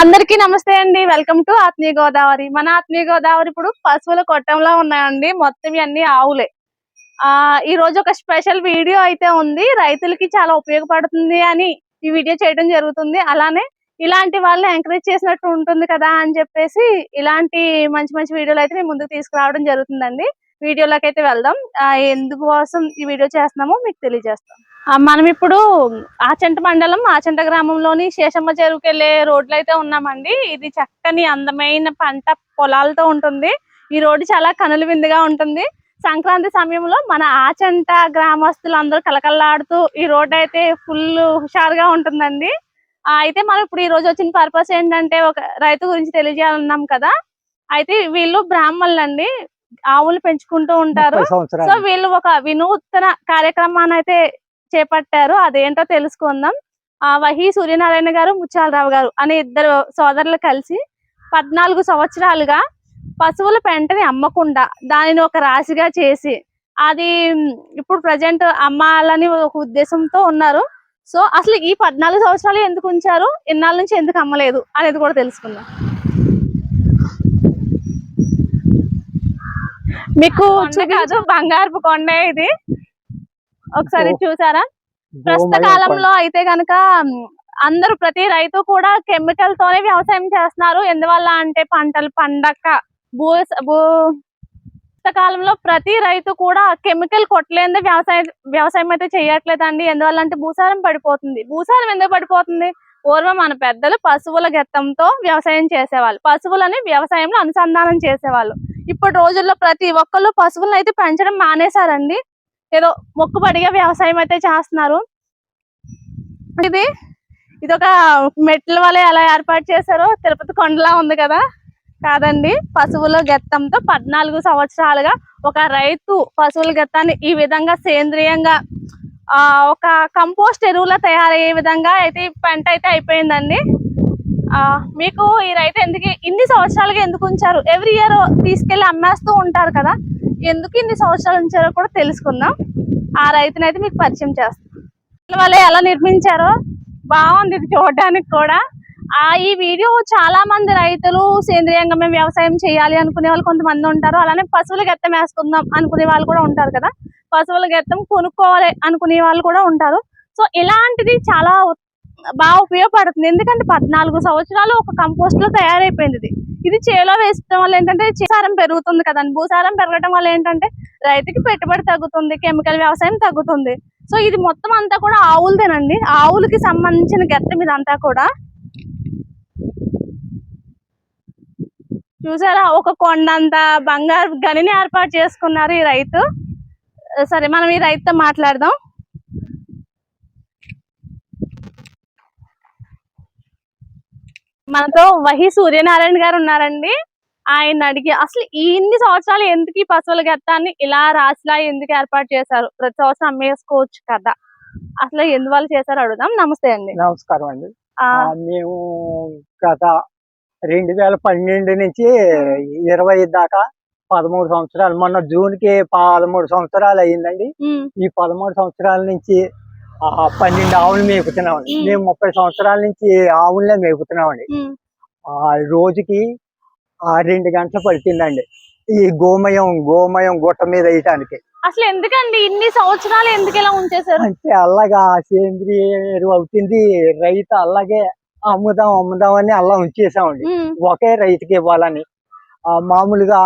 అందరికీ నమస్తే అండి. వెల్కమ్ టు ఆత్మీయ గోదావరి. మన ఆత్మీయ గోదావరి ఇప్పుడు పశువుల కొట్టంలో ఉన్నాయండి. మొత్తం ఇవన్నీ ఆవులే. ఆ ఈ రోజు ఒక స్పెషల్ వీడియో అయితే ఉంది. రైతులకి చాలా ఉపయోగపడుతుంది అని ఈ వీడియో చేయడం జరుగుతుంది. అలానే ఇలాంటి వాళ్ళని ఎంకరేజ్ చేసినట్టు ఉంటుంది కదా అని చెప్పేసి ఇలాంటి మంచి మంచి వీడియోలు అయితే మేము ముందుకు తీసుకురావడం జరుగుతుందండి. వీడియోలోకి అయితే వెళ్దాం ఎందుకోసం ఈ వీడియో చేస్తున్నామో మీకు తెలియజేస్తాం. మనం ఇప్పుడు ఆచంట మండలం ఆచంట గ్రామంలోని శేషమ్మ చెరువుకెళ్ళే రోడ్లు అయితే ఉన్నామండి. ఇది చక్కని అందమైన పంట పొలాలతో ఉంటుంది. ఈ రోడ్డు చాలా కనులు విందుగా ఉంటుంది. సంక్రాంతి సమయంలో మన ఆచంట గ్రామస్తులు అందరూ కలకల్లాడుతూ ఈ రోడ్డు అయితే ఫుల్ హుషారుగా ఉంటుందండి. అయితే మనం ఇప్పుడు ఈ రోజు వచ్చిన పర్పస్ ఏంటంటే ఒక రైతు గురించి తెలియజేయాలన్నాం కదా. అయితే వీళ్ళు బ్రాహ్మణులు అండి ఆవులు పెంచుకుంటూ ఉంటారు. సో వీళ్ళు ఒక వినూత్న కార్యక్రమాన్ని అయితే చేపట్టారు. అదేంటో తెలుసుకుందాం. ఆ వహి సూర్యనారాయణ గారు ముత్యాలరావు గారు అనే ఇద్దరు సోదరులు కలిసి పద్నాలుగు సంవత్సరాలుగా పశువుల పెంటని అమ్మకుండా దానిని ఒక రాశిగా చేసి అది ఇప్పుడు ప్రజెంట్ అమ్మాలని ఒక ఉద్దేశంతో ఉన్నారు. సో అసలు ఈ పద్నాలుగు సంవత్సరాలు ఎందుకు ఉంచారు? ఇన్నాళ్ళ నుంచి ఎందుకు అమ్మలేదు? అనేది కూడా తెలుసుకుందాం. మీకు కాదు బంగారపు కొండ ఇది. ఒకసారి. చూసారా? ప్రస్తుత కాలంలో అయితే గనక అందరూ ప్రతి రైతు కూడా కెమికల్ తోనే వ్యవసాయం చేస్తున్నారు. ఎందువల్ల అంటే పంటలు పండక భూ భూ కాలంలో ప్రతి రైతు కూడా కెమికల్ కొట్టలేని వ్యవసాయం వ్యవసాయం అయితే చేయట్లేదండి. ఎందువల్ల అంటే భూసారం పడిపోతుంది. భూసారం ఎందుకు పడిపోతుంది? పూర్వం మన పెద్దలు పశువుల గెత్తంతో వ్యవసాయం చేసేవాళ్ళు. పశువులని వ్యవసాయంలో అనుసంధానం చేసేవాళ్ళు. ఇప్పుడు రోజుల్లో ప్రతి ఒక్కళ్ళు పశువులను అయితే పెంచడం మానేశారండి. ఏదో మొక్కుబడిగా వ్యవసాయం అయితే చేస్తున్నారు. ఇది ఇది ఒక మెట్ల వలె ఎలా ఏర్పాటు చేశారో తిరుపతి కొండలా ఉంది కదా. కాదండి పశువుల గెత్తంతో పద్నాలుగు సంవత్సరాలుగా ఒక రైతు పశువుల గెత్తాన్ని ఈ విధంగా సేంద్రియంగా ఆ ఒక కంపోస్ట్ ఎరువులా తయారయ్యే విధంగా అయితే ఈ పంట అయితే అయిపోయిందండి. మీకు ఈ రైతు ఎందుకు ఇన్ని సంవత్సరాలుగా ఎందుకు ఉంచారు? ఎవ్రీ ఇయర్ తీసుకెళ్ళి అమ్మేస్తూ ఉంటారు కదా. ఎందుకు ఇన్ని సంవత్సరాలు ఉంచారో కూడా తెలుసుకుందాం. ఆ రైతుని అయితే మీకు పరిచయం చేస్తాం. వాళ్ళు ఎలా నిర్మించారో బాగుంది ఇది చూడడానికి కూడా. ఆ ఈ వీడియో చాలా మంది రైతులు సేంద్రియంగా మేము వ్యవసాయం చేయాలి అనుకునే వాళ్ళు కొంతమంది ఉంటారు. అలానే పశువుల గెత్తం వేసుకుందాం అనుకునే వాళ్ళు కూడా ఉంటారు కదా. పశువుల గెత్తం కొనుక్కోవాలి అనుకునే వాళ్ళు కూడా ఉంటారు. సో ఇలాంటిది చాలా బాగా ఉపయోగపడుతుంది. ఎందుకంటే పద్నాలుగు సంవత్సరాలు ఒక కంపోస్ట్లో తయారైపోయింది ఇది. ఇది చేలో వేసడం వల్ల ఏంటంటే భూసారం పెరుగుతుంది కదండి. భూసారం పెరగడం వల్ల ఏంటంటే రైతుకి పెట్టుబడి తగ్గుతుంది కెమికల్ వ్యవసాయం తగ్గుతుంది. సో ఇది మొత్తం అంతా కూడా ఆవులదేనండి. ఆవులకి సంబంధించిన గెత్తం ఇదంతా కూడా. చూసారా? ఒక కొండంత బంగారు గనిని ఏర్పాటు చేసుకున్నారు ఈ రైతు. సరే మనం ఈ రైతుతో మాట్లాడదాం. మనతో వహి సూర్యనారాయణ గారు ఉన్నారండి. ఆయన అడిగి అసలు ఈ ఇన్ని సంవత్సరాలు ఎందుకు ఈ పశువుల గెత్తాన్ని ఇలా రాసిలా ఎందుకు ఏర్పాటు చేశారు? ప్రతి సంవత్సరం అమ్మేసుకోవచ్చు కదా. అసలు ఎందువల్ల చేశారు అడుగుదాం. నమస్తే అండి. నమస్కారం అండి. మేము గత రెండు వేల పన్నెండు నుంచి ఇరవై దాకా పదమూడు సంవత్సరాలు మొన్న జూన్కి పదమూడు సంవత్సరాలు అయ్యిందండి ఈ పదమూడు సంవత్సరాల నుంచి పన్నెండు ఆవులు మేపుతున్నామండి. మేము ముప్పై సంవత్సరాల నుంచి ఆవులనే మేపుతున్నామండి. ఆ రోజుకి ఆ రెండు గంటలు పడుతుందండి ఈ గోమయం గోమయం గుట్ట మీద వేయటానికి. అసలు ఎందుకండి ఇన్ని సంవత్సరాలు ఎందుకు ఇలా ఉంచేశారు? అంటే అలాగా సేంద్రియ ఎరువు అవుతుంది. రైతు అలాగే అమ్ముదాం అమ్ముదాం అని అలా ఉంచేసామండి ఒకే రైతుకి ఇవ్వాలని. మామూలుగా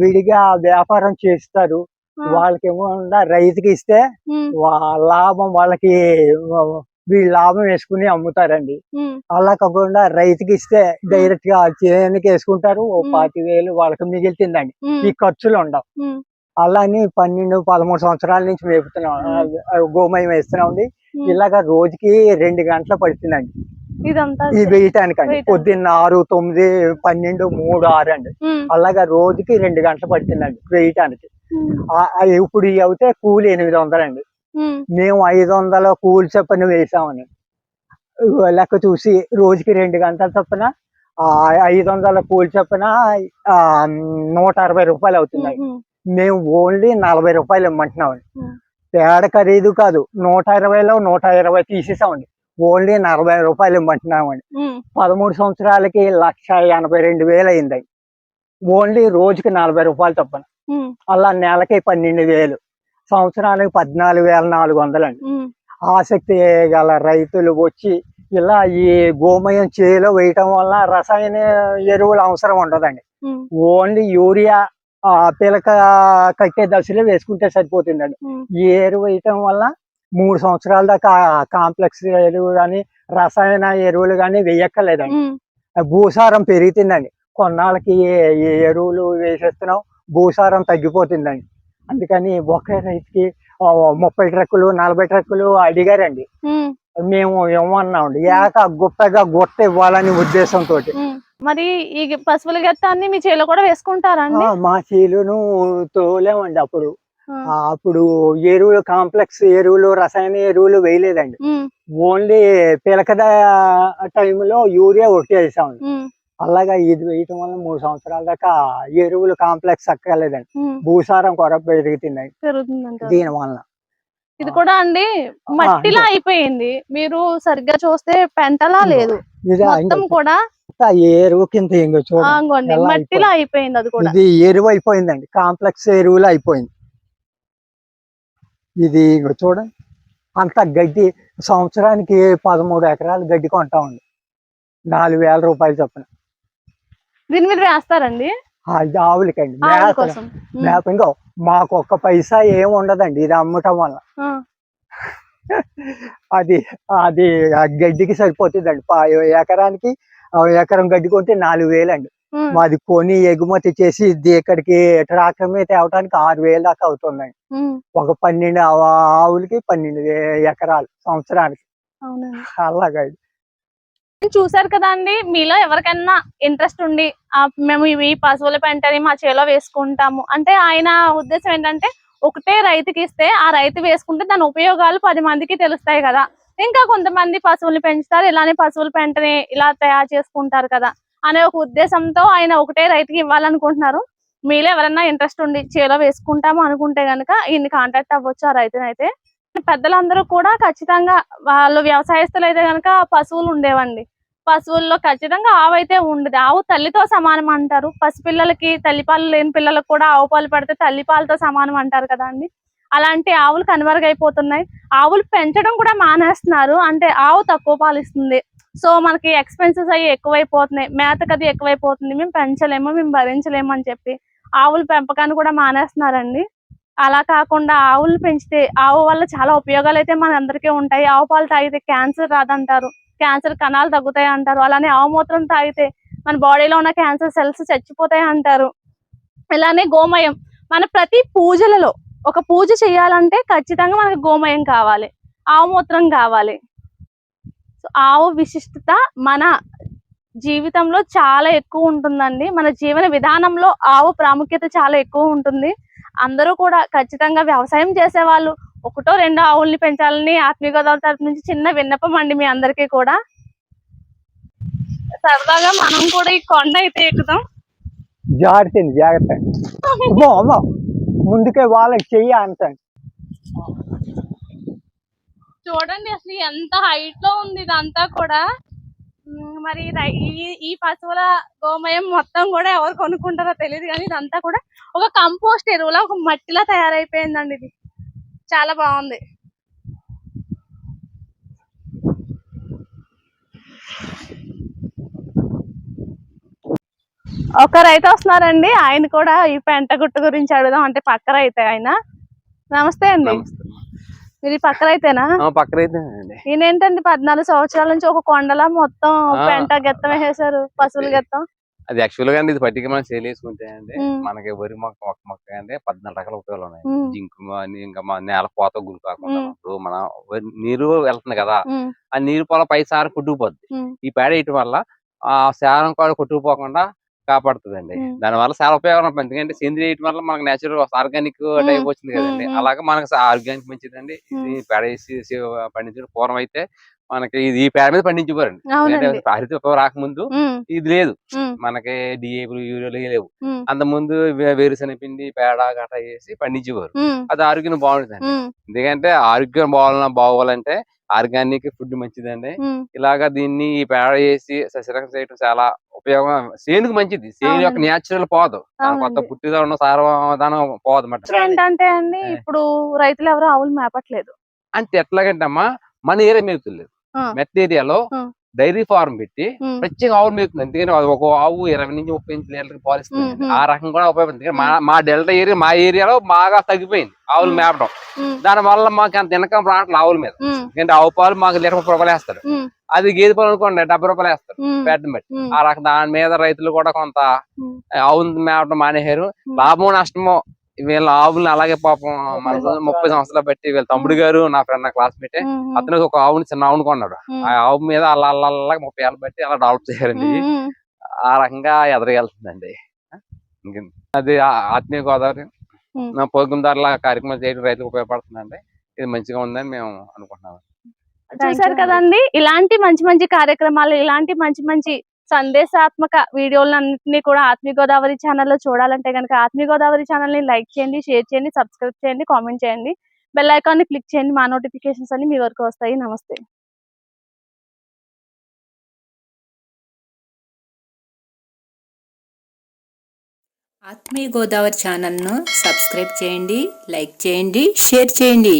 విడిగా వ్యాపారం చేస్తారు. వాళ్ళకేమో రైతుకి ఇస్తే లాభం వాళ్ళకి వీళ్ళు లాభం వేసుకుని అమ్ముతారండి. అలా కాకుండా రైతుకి ఇస్తే డైరెక్ట్గా చేనుకి వేసుకుంటారు ఓ. పాతి వేలు వాళ్ళకి మిగులుతుందండి. ఈ ఖర్చులు ఉండవు ఉమ్, అలా అని పన్నెండు పదమూడు సంవత్సరాల నుంచి మేపుతున్నాం. గోమయం వేస్తున్నామండి. ఇలాగా రోజుకి రెండు గంటలు పడుతుందండి. ఇదంతా ఈ వేయటానికండి. వేయటానికి. పొద్దున్న ఆరు తొమ్మిది పన్నెండు మూడు ఆరు అండి. అలాగా రోజుకి రెండు గంటలు పడుతుందండి వేయటానికి. ఇప్పుడు ఇవి అవుతే కూలి ఎనిమిది వందలండి. మేము ఐదు వందల కూలి చొప్పున వేసామని. లెక్క చూసి రోజుకి రెండు గంటల చొప్పున ఆ, ఐదు వందల కూలి చొప్పున నూట అరవై రూపాయలు అవుతున్నాయి. మేము ఓన్లీ నలభై రూపాయలు ఇమ్మంటున్నామండి. పేడ ఖరీదు కాదు నూట ఇరవైలో నూట ఇరవై తీసేసామండి. ఓన్లీ నలభై రూపాయలు ఇమ్మంటున్నామండి. పదమూడు సంవత్సరాలకి లక్ష ఎనభై రెండు వేలు అయింది. ఓన్లీ రోజుకి నలభై రూపాయలు తప్పన ఉమ్, అలా నెలకి పన్నెండు వేలు సంవత్సరానికి పద్నాలుగు వేల నాలుగు వందలండి. ఆసక్తి గల రైతులు వచ్చి ఇలా ఈ గోమయం చేలో వేయటం వల్ల రసాయన ఎరువులు అవసరం ఉండదండి. ఓన్లీ యూరియా ఆ పిలక కట్టే దశలో వేసుకుంటే సరిపోతుందండి. ఈ ఎరువు వేయటం వల్ల మూడు సంవత్సరాల దాకా కాంప్లెక్స్ ఎరువు కానీ రసాయన ఎరువులు కానీ వేయక్కర్లేదండి. భూసారం పెరుగుతుందండి. కొన్నాళ్ళకి ఏ ఎరువులు వేసేస్తున్నాం. భూసారం తగ్గిపోతుందండి. అందుకని ఒకే రైతుకి ముప్పై ట్రక్కులు నలభై ట్రక్కులు అడిగారండి. మేము ఏమన్నామండి ఏక గుప్పగా గుట్ట ఇవ్వాలని ఉద్దేశంతో. మరి ఈ పశువుల గెత్తాన్ని మీ చేలో కూడా వేసుకుంటారా అండి? మా చీలును తోలేమండి అప్పుడు. అప్పుడు ఎరువులు కాంప్లెక్స్ ఎరువులు రసాయన ఎరువులు వేయలేదండి. ఓన్లీ పిలకద టైంలో యూరియా ఒకటి వేసామండి ఉమ్, అలాగా ఇది వేయటం వల్ల మూడు సంవత్సరాల దాకా ఎరువులు కాంప్లెక్స్ అక్కర్లేదండి. భూసారం కొర పెరుగుతుందంటారు. దీని వలన. ఇది కూడా అండి మట్టిలా అయిపోయింది. మీరు సరిగ్గా చూస్తే పెంటలా. లేదు. మొత్తం కూడా ఎరువు కింద చూడండి. మట్టిలా అయిపోయింది. అది కూడా. ఇది ఎరువు అయిపోయిందండి. కాంప్లెక్స్ ఎరువులు అయిపోయింది. ఇది చూడండి. అంత గడ్డి సంవత్సరానికి పదమూడు ఎకరాలు గడ్డి కొంటామండి. నాలుగు వేల రూపాయలు చొప్పున. దీని మీద వేస్తారండి? ఇది ఆవులకండి. ఆవుల మేత ఇంకో మాకు ఒక్క పైసా ఏం ఉండదండి ఇది అమ్మటం వల్ల. అది అది గడ్డికి సరిపోతుందండి. ఎకరానికి ఎకరం గడ్డి కొంటే నాలుగు వేలండి. మాది కొని ఎగుమతి చేసి ఇది ఇక్కడికి ట్రాక్టర్ మీద తేవడానికి ఆరు వేలు దాకా అవుతుందండి. ఒక పన్నెండు ఆవు- ఆవులకి పన్నెండు ఎకరాలు సంవత్సరానికి. అవునండి. అలాగా చూసారు కదా అండి. మీలో ఎవరికైనా ఇంట్రెస్ట్ ఉండి మేము ఇవి పశువుల పెంటని మా చేలో వేసుకుంటాము. అంటే ఆయన ఉద్దేశం ఏంటంటే ఒకటే రైతుకి ఇస్తే ఆ రైతు వేసుకుంటే దాని ఉపయోగాలు పది మందికి తెలుస్తాయి కదా. ఇంకా కొంతమంది పశువులు పెంచుతారు ఇలానే పశువుల పెంటని ఇలా తయారు చేసుకుంటారు కదా. అనే ఒక ఉద్దేశంతో ఆయన ఒకటే రైతుకి ఇవ్వాలనుకుంటున్నారు. మీలో ఎవరైనా ఇంట్రెస్ట్ ఉండి చేలో వేసుకుంటాము అనుకుంటే కనుక ఈయన్ని కాంటాక్ట్ అవ్వచ్చు ఆ రైతునైతే. పెద్దలందరూ కూడా ఖచ్చితంగా వాళ్ళు వ్యవసాయస్తులు అయితే కనుక పశువులు ఉండేవండి. పశువుల్లో ఖచ్చితంగా ఆవు అయితే ఉండదు. ఆవు తల్లితో సమానం అంటారు. పసిపిల్లలకి తల్లిపాలు లేని పిల్లలకు కూడా ఆవు పాలు పడితే తల్లిపాలతో సమానం అంటారు కదా అండి. అలాంటి ఆవులు కనుమరుగైపోతున్నాయి. ఆవులు పెంచడం కూడా మానేస్తున్నారు. అంటే ఆవు తక్కువ పాలు ఇస్తుంది సో మనకి ఎక్స్పెన్సెస్ అవి ఎక్కువైపోతున్నాయి. మేతకు అది ఎక్కువైపోతుంది. మేము పెంచలేము మేము భరించలేము అని చెప్పి ఆవుల పెంపకాన్ని కూడా మానేస్తున్నారండి. అలా కాకుండా ఆవులు పెంచితే ఆవు వల్ల చాలా ఉపయోగాలు అయితే మన అందరికీ ఉంటాయి. ఆవు పాలు తాగితే క్యాన్సర్ రాదంటారు. క్యాన్సర్ కణాలు తగ్గుతాయి అంటారు. అలానే ఆవు మూత్రం తాగితే మన బాడీలో ఉన్న క్యాన్సర్ సెల్స్ చచ్చిపోతాయి అంటారు. ఇలానే గోమయం. మన ప్రతి పూజలలో ఒక పూజ చేయాలంటే ఖచ్చితంగా మనకి గోమయం కావాలి. ఆవు మూత్రం కావాలి. సో ఆవు విశిష్టత మన జీవితంలో చాలా ఎక్కువ ఉంటుందండి. మన జీవన విధానంలో ఆవు ప్రాముఖ్యత చాలా ఎక్కువ ఉంటుంది. అందరూ కూడా ఖచ్చితంగా వ్యవసాయం చేసే వాళ్ళు ఒకటో రెండో ఆవుల్ని పెంచాలని ఆత్మీయ గోదావరి తరపు నుంచి చిన్న విన్నపం అండి మీ అందరికీ కూడా. సరదాగా మనం కూడా ఈ కొండ అయితే ఎక్కుతాం జాగ్రత్త. జాగ్రత్త ముందుకే వాళ్ళకి చెయ్యి అంటాను చూడండి అసలు ఎంత హైట్లో ఉంది ఇదంతా కూడా. మరి ఈ పశువుల గోమయం మొత్తం కూడా ఎవరు కొనుక్కుంటారో తెలియదు కానీ ఇదంతా కూడా ఒక కంపోస్ట్ ఎరువులా ఒక మట్టిలా తయారైపోయిందండి ఇది. చాలా బాగుంది. ఒక రైతు వస్తున్నారండి. ఆయన కూడా ఈ పెంట గుట్టు గురించి అడుగుదాం. అంటే పక్క రైతు ఆయన. నమస్తే అండి. మీరు పక్క రైతేనా? పక్కనైతేనండి ఈయన ఏంటండి పద్నాలుగు సంవత్సరాల నుంచి ఒక కొండలా మొత్తం. పెంట గెత్తం వేసేసారు పశువులు గెత్తం. అది యాక్చువల్గా ఇది పట్టిక మనం సేల్ చేసుకుంటే అండి ఉమ్. మనకి వరి మొక్క ఒక మొక్క అంటే పద్నాలుగు రకాల ఉపయోగాలు ఉన్నాయి జింకు ఇంకా మన నేల పోత గురి కాకుండా. ఇప్పుడు మన నీరు వెళ్తుంది కదా ఆ నీరు పొల పై సారం కొట్టుకుపోద్ది. ఈ పేడ వేయటం వల్ల ఆ సారం కూడా కొట్టుకుపోకుండా కాపాడుతుందండి. దాని వల్ల చాలా ఉపయోగం ఎందుకంటే సేంద్రియ వేయటం వల్ల మనకు నేచురల్ ఆర్గానిక్. టైప్ వచ్చింది కదండి. అలాగే మనకు ఆర్గానిక్ మంచిదండి ఇది పేడ వేసి పండించడం పూర్వం అయితే మనకి ఇది ఈ పేడ మీద పండించేవారండి. హరిత విప్లవం రాకముందు ఇది లేదు. మనకి డిఏపులు యూరియాలు లేవు. అంత ముందు వేరుశనగ పిండి పేడ గట్రా వేసి పండించేవారు. అది ఆరోగ్యం బాగుంటుందండి ఉమ్, ఎందుకంటే ఆరోగ్యం బాగాలన్నా బాగోవాలంటే ఆర్గానిక్ ఫుడ్ మంచిదండి. ఇలాగా దీన్ని ఈ పేడ వేసి సస్యరకం చేయడం చాలా ఉపయోగం. సేనుకు మంచిది. సేను యొక్క. న్యాచురల్ పోదు. కొత్త. పుట్టిగా ఉన్న సారవాదనం పోదు ఏంటంటే అండి. ఇప్పుడు రైతులు ఎవరు ఆవులు మేపట్లేదు. అంటే ఎట్లాగంటే అమ్మా మన ఏరియా మేపుతుంది ఆ. డైరీ ఫార్మ్ పెట్టి ప్రత్యేక ఆవులు మేపుతుంది ఎందుకంటే అది ఒక ఆవు ఇరవై నుంచి ముప్పై ఇంచు లీటర్కి పాలిస్తుంది. ఆ రకం కూడా ఉపయోగపడుతుంది మా మా. డెల్టా ఏరియా మా ఏరియాలో బాగా తగ్గిపోయింది ఆవులు. మేపడం. దాని వల్ల మాకు అంత ఇన్కమ్ రావట్లేదు ఆవుల మీద. ఎందుకంటే ఆవు పాలు మాకు లీటర్ ముప్పై రూపాయలు వేస్తారు. అది గేదె పాలు అనుకోండి డెబ్బై రూపాయలు వేస్తారు పెట్టని బట్టి. ఆ రకం దాని మీద రైతులు కూడా కొంత ఆవులు మేపడం మానేశారు. లాభమో నష్టమో వీళ్ళ ఆవుల్ని అలాగే పాపం మన సంవత్సరాలు. ముప్పై సంవత్సరాలు బట్టి వీళ్ళ తమ్ముడు గారు నా ఫ్రెండ్ నా క్లాస్మేట్ అతను ఒక ఆవుని చిన్న ఆవుని కొన్నాడు ఆ ఆవు మీద అలా అలా అలా ముప్పై ఏళ్ళు బట్టి అలా డెవలప్ ఉమ్. ఆ రకంగా ఎదరగలుగుతుందండి ఇంకేం. అది ఆత్మీయ గోదావరి. నా పొరుగుదారుల కార్యక్రమం చేయడం రైతులకు ఉపయోగపడుతుందండి ఇది మంచిగా ఉందని మేము అనుకుంటున్నాం చూసారు కదండి ఇలాంటి మంచి మంచి కార్యక్రమాలు ఇలాంటి మంచి మంచి సందేశాత్మక వీడియోలన్నింటినీ కూడా ఆత్మీయ గోదావరి ఛానల్లో చూడాలంటే కనుక ఆత్మీయ గోదావరి ఛానల్ని లైక్ చేయండి షేర్ చేయండి సబ్స్క్రైబ్ చేయండి కామెంట్ చేయండి. బెల్ ఐకాన్ని క్లిక్ చేయండి మా నోటిఫికేషన్స్ అన్ని మీ వరకు వస్తాయి. నమస్తే. ఆత్మీయ గోదావరి ఛానల్ను సబ్స్క్రైబ్ చేయండి లైక్ చేయండి షేర్ చేయండి.